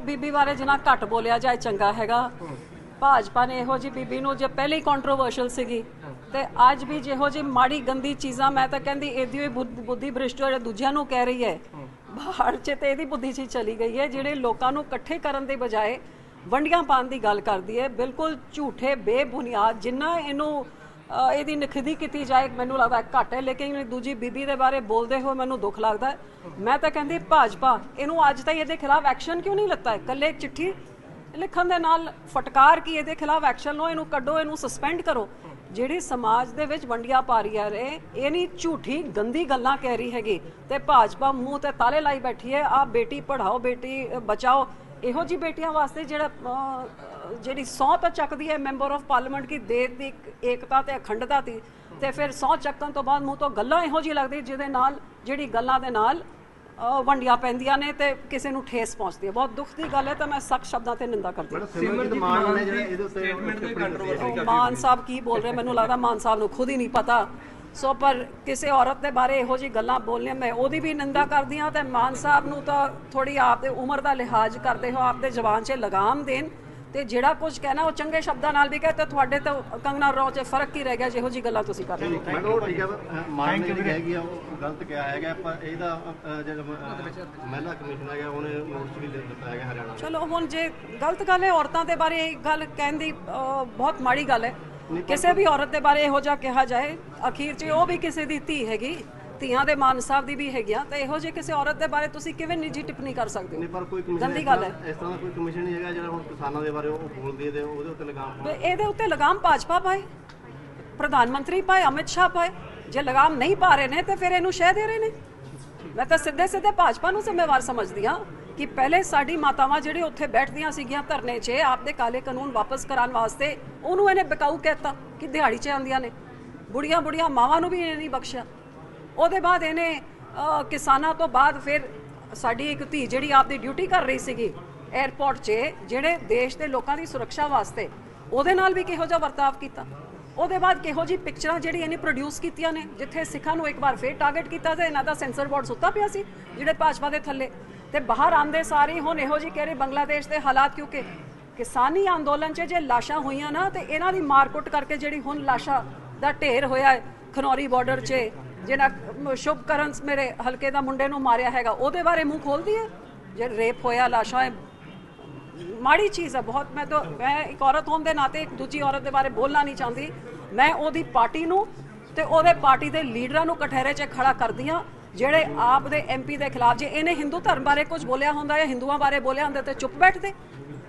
ਬੀਬੀ ਬਾਰੇ ਜਿੰਨਾ ਘੱਟ ਬੋਲਿਆ ਜਾਏ ਚੰਗਾ ਹੈਗਾ। ਭਾਜਪਾ ਨੇ ਇਹੋ ਜੀ ਬੀਬੀ ਨੂੰ ਜੇ ਪਹਿਲੇ ਹੀ ਕੰਟਰੋਵਰਸ਼ਲ ਸੀਗੀ ਤੇ ਅੱਜ ਵੀ ਜਿਹੋ ਜੀ ਮਾੜੀ ਗੰਦੀ ਚੀਜ਼ਾਂ ਮੈਂ ਤਾਂ ਕਹਿੰਦੀ ਇਹਦੀ ਹੋਈ ਬੁੱਧ- ਭ੍ਰਿਸ਼ਟ ਜਿਹੜੇ ਦੂਜਿਆਂ ਨੂੰ ਕਹਿ ਰਹੀ ਹੈ ਬਾਹਰ 'ਚ ਤੇ ਇਹਦੀ ਬੁੱਧੀ ਹੀ ਚਲੀ ਗਈ ਹੈ ਜਿਹੜੇ ਲੋਕਾਂ ਨੂੰ ਇਕੱਠੇ ਕਰਨ ਦੇ ਬਜਾਏ ਵੰਡੀਆਂ ਪਾਉਣ ਦੀ ਗੱਲ ਕਰਦੀ ਹੈ। ਬਿਲਕੁਲ ਝੂਠੇ ਬੇਬੁਨਿਆਦ ਜਿੰਨਾ ਇਹਨੂੰ ਇਹਦੀ ਨਖਿਦੀ ਕੀਤੀ ਜਾਏ, ਮੈਨੂੰ ਲੱਗਦਾ ਘੱਟ ਹੈ, ਲੇਕਿਨ ਦੂਜੀ ਬੀਬੀ ਦੇ ਬਾਰੇ ਬੋਲਦੇ ਹੋਏ ਮੈਨੂੰ ਦੁੱਖ ਲੱਗਦਾ ਮੈਂ ਤਾਂ ਕਹਿੰਦੀ ਭਾਜਪਾ, ਇਹਨੂੰ ਅੱਜ ਤਾਈਂ ਇਹਦੇ ਖਿਲਾਫ ਐਕਸ਼ਨ ਕਿਉਂ ਨਹੀਂ ਲੱਤਾ? ਹੈ ਕੱਲੇ ਚਿੱਠੀ ਲਿਖਣ ਦੇ ਨਾਲ ਫਟਕਾਰ ਕੀ ਇਹਦੇ ਖਿਲਾਫ ਐਕਸ਼ਨ ਲਓ, ਇਹਨੂੰ ਕੱਢੋ, ਇਹਨੂੰ ਸਸਪੈਂਡ ਕਰੋ। ਜਿਹੜੀ ਸਮਾਜ ਦੇ ਵਿੱਚ ਵੰਡੀਆਂ ਪਾ ਰਹੀ ਹੈ ਇਹ ਨਹੀਂ ਝੂਠੀ, ਗੰਦੀ ਗੱਲਾਂ ਕਹਿ ਰਹੀ ਹੈਗੀ। ਤੇ ਭਾਜਪਾ ਮੂੰਹ ਤੇ ਤਾਲੇ ਲਾਈ ਬੈਠੀ ਹੈ ਆ ਬੇਟੀ ਪੜਾਓ ਬੇਟੀ ਬਚਾਓ। ਇਹੋ ਜੀ ਬੇਟੀਆਂ ਵਾਸਤੇ ਜਿਹੜਾ ਜਿਹੜੀ ਸਹੁੰ ਤਾਂ ਚੱਕਦੀ ਹੈ ਮੈਂਬਰ ਆਫ ਪਾਰਲੀਮੈਂਟ ਕੀ ਦੇਸ਼ ਦੀ ਇੱਕ ਏਕਤਾ ਤੇ ਅਖੰਡਤਾ ਦੀ ਤੇ ਫਿਰ ਸਹੁੰ ਚੱਕਣ ਤੋਂ ਬਾਅਦ ਮੂੰਹ ਤੋਂ ਗੱਲਾਂ ਇਹੋ ਜੀ ਲੱਗਦੀ ਜਿਹਦੇ ਨਾਲ ਜਿਹੜੀ ਗੱਲਾਂ ਦੇ ਨਾਲ ਵੰਡੀਆਂ ਪੈਂਦੀਆਂ ਨੇ ਤੇ ਕਿਸੇ ਨੂੰ ਠੇਸ ਪਹੁੰਚਦੀ ਹੈ। ਬਹੁਤ ਦੁੱਖ ਦੀ ਗੱਲ ਹੈ ਤਾਂ ਮੈਂ ਸਖਤ ਸ਼ਬਦਾਂ ਤੇ ਨਿੰਦਾ ਕਰਦੀ ਹਾਂ। ਸਿਮਰਜੀਤ ਮਾਨ ਨੇ ਜਿਹੜਾ ਇਹਦੇ ਉੱਤੇ ਮਾਨ ਸਾਹਿਬ ਕੀ ਬੋਲ ਰਹੇ? ਮੈਨੂੰ ਲੱਗਦਾ ਮਾਨ ਸਾਹਿਬ ਨੂੰ ਖੁਦ ਹੀ ਨਹੀਂ ਪਤਾ ਸੋ ਪਰ ਕਿਸੇ ਔਰਤ ਦੇ ਬਾਰੇ ਇਹੋ ਜੀ ਗੱਲਾਂ ਬੋਲਣੀਆਂ ਮੈਂ ਉਹਦੀ ਵੀ ਨਿੰਦਾ ਕਰਦੀ ਹਾਂ ਤੇ ਮਾਨ ਸਾਹਿਬ ਨੂੰ ਤਾਂ ਥੋੜੀ ਆਪ ਦੇ ਉਮਰ ਦਾ ਲਿਹਾਜ਼ ਕਰਦੇ ਹੋ ਆਪ ਦੇ ਜ਼ਬਾਨ 'ਚ ਲਗਾਮ ਦੇਣ ਤੇ ਜਿਹੜਾ ਕੁਝ ਕਹਿਣਾ ਉਹ ਚੰਗੇ ਸ਼ਬਦਾਂ ਨਾਲ ਵੀ ਕਹੇ ਤੇ ਤੁਹਾਡੇ ਤੋਂ ਕੰਗਨਾ ਰੌ 'ਚ ਫ਼ਰਕ ਕੀ ਰਹਿ ਗਿਆ ਜਿਹੋ ਜੀ ਗੱਲਾਂ ਤੁਸੀਂ ਕਰ ਰਹੇ ਹੋ। ਮੈਨੂੰ ਉਹ ਠੀਕ ਹੈ ਮਾਨ ਨੇ ਜਿਹੜੀ ਹੈਗੀ ਆ ਉਹ ਗਲਤ ਕਿਹਾ ਹੈਗਾ ਪਰ ਇਹਦਾ ਜਿਹੜਾ ਮਹਿਲਾ ਕਮਿਸ਼ਨ ਹੈਗਾ ਉਹਨੇ ਨੋਟਿਸ ਵੀ ਦੇ ਦਿੱਤਾ ਹੈਗਾ ਹਰਿਆਣਾ ਚਲੋ ਹੁਣ ਜੇ ਗਲਤ ਗੱਲ ਹੈ ਔਰਤਾਂ ਦੇ ਬਾਰੇ ਇਹ ਗੱਲ ਕਹਿਣ ਦੀ ਬਹੁਤ ਮਾੜੀ ਗੱਲ ਹੈ। ਕਿਸੇ ਵੀ ਔਰਤ ਦੇ ਬਾਰੇ ਇਹੋ ਜਿਹਾ ਕਿਹਾ ਜਾਏ ਅਖੀਰ 'ਚ ਉਹ ਵੀ ਕਿਸੇ ਦੀ ਧੀ ਹੈਗੀ ਧੀਆਂ ਦੇ ਮਾਨ ਸਾਹਿਬ ਦੀ ਵੀ ਹੈਗੀਆਂ ਤਾਂ ਇਹੋ ਜਿਹੇ ਕਿਸੇ ਔਰਤ ਦੇ ਬਾਰੇ ਤੁਸੀਂ ਕਿਵੇਂ ਨਿੱਜੀ ਟਿੱਪਣੀ ਕਰ ਸਕਦੇ ਨਹੀਂ ਹੋ ਪਰ ਕੋਈ ਕਮਿਸ਼ਨ ਗੰਦੀ ਗੱਲ ਹੈ। ਇਸ ਤਰ੍ਹਾਂ ਦਾ ਕੋਈ ਕਮਿਸ਼ਨ ਨਹੀਂ ਹੈਗਾ ਜਿਹੜਾ ਹੁਣ ਕਿਸਾਨਾਂ ਦੇ ਬਾਰੇ ਉਹ ਬੋਲਦੀ ਹੈ ਉਹਦੇ ਉੱਤੇ ਲਗਾਮ ਤੇ ਇਹਦੇ ਉੱਤੇ ਲਗਾਮ ਭਾਜਪਾ ਪਾਏ ਪ੍ਰਧਾਨ ਮੰਤਰੀ ਪਾਏ ਅਮਿਤ ਸ਼ਾਹ ਪਾਏ। ਜੇ ਲਗਾਮ ਨਹੀਂ ਪਾ ਰਹੇ ਨੇ ਤੇ ਫਿਰ ਇਹਨੂੰ ਸ਼ਹਿ ਦੇ ਰਹੇ ਨੇ। ਮੈਂ ਤਾਂ ਸਿੱਧੇ ਸਿੱਧੇ ਭਾਜਪਾ ਨੂੰ ਜ਼ਿੰਮੇਵਾਰ ਸਮਝਦੀ ਹਾਂ। ਕਿ ਪਹਿਲੇ ਸਾਡੀ ਮਾਤਾਵਾਂ ਜਿਹੜੇ ਉੱਥੇ ਬੈਠਦੀਆਂ ਸੀਗੀਆਂ ਧਰਨੇ 'ਚ ਆਪਦੇ ਕਾਲੇ ਕਾਨੂੰਨ ਵਾਪਸ ਕਰਾਉਣ ਵਾਸਤੇ ਉਹਨੂੰ ਇਹਨੇ ਬਿਕਾਊ ਕਹਿਤਾ ਕਿ ਦਿਹਾੜੀ 'ਚ ਆਉਂਦੀਆਂ ਨੇ। ਬੁੜੀਆਂ ਬੁੜੀਆਂ ਮਾਵਾਂ ਨੂੰ ਵੀ ਇਹਨੇ ਨਹੀਂ ਬਖਸ਼ਿਆ। ਉਹਦੇ ਬਾਅਦ ਇਹਨੇ ਕਿਸਾਨਾਂ ਤੋਂ ਬਾਅਦ ਫਿਰ ਸਾਡੀ ਇੱਕ ਧੀ ਜਿਹੜੀ ਆਪਦੀ ਡਿਊਟੀ ਕਰ ਰਹੀ ਸੀਗੀ 에ਅਰਪੋਰਟ 'ਚ, ਜਿਹੜੇ ਦੇਸ਼ ਦੇ ਲੋਕਾਂ ਦੀ ਸੁਰੱਖਿਆ ਵਾਸਤੇ ਉਹਦੇ ਨਾਲ ਵੀ ਕਿਹੋ ਜਿਹਾ ਵਰਤਾਵ ਕੀਤਾ। ਉਹਦੇ ਬਾਅਦ ਕਿਹੋ ਜੀ ਪਿਕਚਰਾਂ ਜਿਹੜੀ ਇਹਨੇ ਪ੍ਰੋਡਿਊਸ ਕੀਤੀਆਂ ਨੇ, ਜਿੱਥੇ ਸਿੱਖਾਂ ਨੂੰ ਇੱਕ ਵਾਰ ਫੇਰ ਟਾਰਗੇਟ ਕੀਤਾ ਤੇ ਇਹਨਾਂ ਦਾ ਸੈਂਸਰ ਬੋਰਡ ਸੁੱਤਾ ਪਿਆ ਸੀ, ਜਿਹੜੇ ਭਾਜਪਾ ਦੇ ਥੱਲੇ। ਤੇ ਬਾਹਰ ਆਂਦੇ ਸਾਰੇ ਹੁਣ ਇਹੋ ਜੀ ਕਹਿ ਰਹੇ ਬੰਗਲਾਦੇਸ਼ ਦੇ ਹਾਲਾਤ, ਕਿਉਂਕਿ ਕਿਸਾਨੀ ਅੰਦੋਲਨ 'ਚ ਜੇ ਲਾਸ਼ਾਂ ਹੋਈਆਂ ਨਾ, ਤੇ ਇਹਨਾਂ ਦੀ ਮਾਰਕੁੱਟ ਕਰਕੇ ਜਿਹੜੀ ਹੁਣ ਲਾਸ਼ਾਂ ਦਾ ਢੇਰ ਹੋਇਆ ਹੈ, ਖਨੌਰੀ ਬਾਰਡਰ 'ਚ ਜਿਹੜਾ ਸ਼ੁਭਕਰਨ ਮੇਰੇ ਹਲਕੇ ਦਾ ਮੁੰਡੇ ਨੂੰ ਮਾਰਿਆ ਹੈਗਾ, ਉਹਦੇ ਬਾਰੇ ਮੂੰਹ ਖੋਲਦੀ ਹੈ? ਜੇ ਰੇਪ ਹੋਇਆ, ਲਾਸ਼ਾਂ ਹੈ, ਮਾੜੀ ਚੀਜ਼ ਹੈ, ਬਹੁਤ, ਮੈਂ ਤਾਂ, ਮੈਂ ਇੱਕ ਔਰਤ ਹੋਣ ਦੇ ਨਾਤੇ ਇੱਕ ਦੂਜੀ ਔਰਤ ਦੇ ਬਾਰੇ ਬੋਲਣਾ ਨਹੀਂ ਚਾਹੁੰਦੀ। ਮੈਂ ਉਹਦੀ ਪਾਰਟੀ ਨੂੰ ਤੇ ਉਹਦੇ ਪਾਰਟੀ ਦੇ ਲੀਡਰਾਂ ਨੂੰ ਕਠਹਿਰੇ 'ਚ ਖੜਾ ਕਰਦੀ ਹਾਂ। ਜਿਹੜੇ ਆਪ ਦੇ ਐਮਪੀ ਦੇ ਖਿਲਾਫ ਜੇ ਇਹਨੇ ਹਿੰਦੂ ਧਰਮ ਬਾਰੇ ਕੁਝ ਬੋਲਿਆ ਹੁੰਦਾ ਜਾਂ ਹਿੰਦੂਆਂ ਬਾਰੇ ਬੋਲਿਆ ਹੁੰਦਾ ਤੇ ਚੁੱਪ ਬੈਠਦੇ?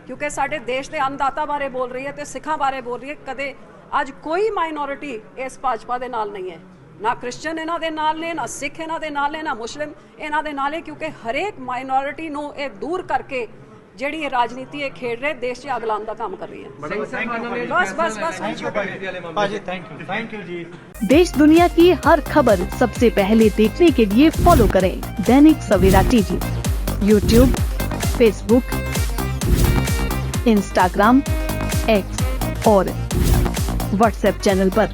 ਕਿਉਂਕਿ ਸਾਡੇ ਦੇਸ਼ ਦੇ ਅੰਨਦਾਤਾ ਬਾਰੇ ਬੋਲ ਰਹੀ ਹੈ ਤੇ ਸਿੱਖਾਂ ਬਾਰੇ ਬੋਲ ਰਹੀ ਹੈ, ਕਦੇ ਅੱਜ ਕੋਈ ਮਾਈਨੋਰਿਟੀ ਇਸ ਭਾਜਪਾ ਦੇ ਨਾਲ ਨਹੀਂ ਹੈ। ਨਾ ਕ੍ਰਿਸਚੀਅਨ ਇਹਨਾਂ ਦੇ ਨਾਲ ਨੇ, ਨਾ ਸਿੱਖ ਇਹਨਾਂ ਦੇ ਨਾਲ ਨੇ, ਨਾ ਮੁਸਲਿਮ ਇਹਨਾਂ ਦੇ ਨਾਲ ਹੈ ਕਿਉਂਕਿ ਹਰੇਕ ਮਾਈਨੋਰਿਟੀ ਨੂੰ ਇਹ ਦੂਰ ਕਰਕੇ ਜਿਹੜੀ ਇਹ ਰਾਜਨੀਤੀ ਇਹ ਖੇਡ ਰਹੇ ਦੇਸ਼ 'ਚ ਅੱਗ ਲਾਉਣ ਦਾ ਕੰਮ ਕਰ ਰਹੀ ਹੈ ਬਸ ਬਸ ਬਸ ਭਾਜੀ ਥੈਂਕ ਯੂ ਥੈਂਕ ਯੂ ਜੀ देश दुनिया की हर खबर सबसे पहले देखने के लिए फॉलो करें Dainik Savera TV YouTube Facebook Instagram X और व्हाट्सएप चैनल पर।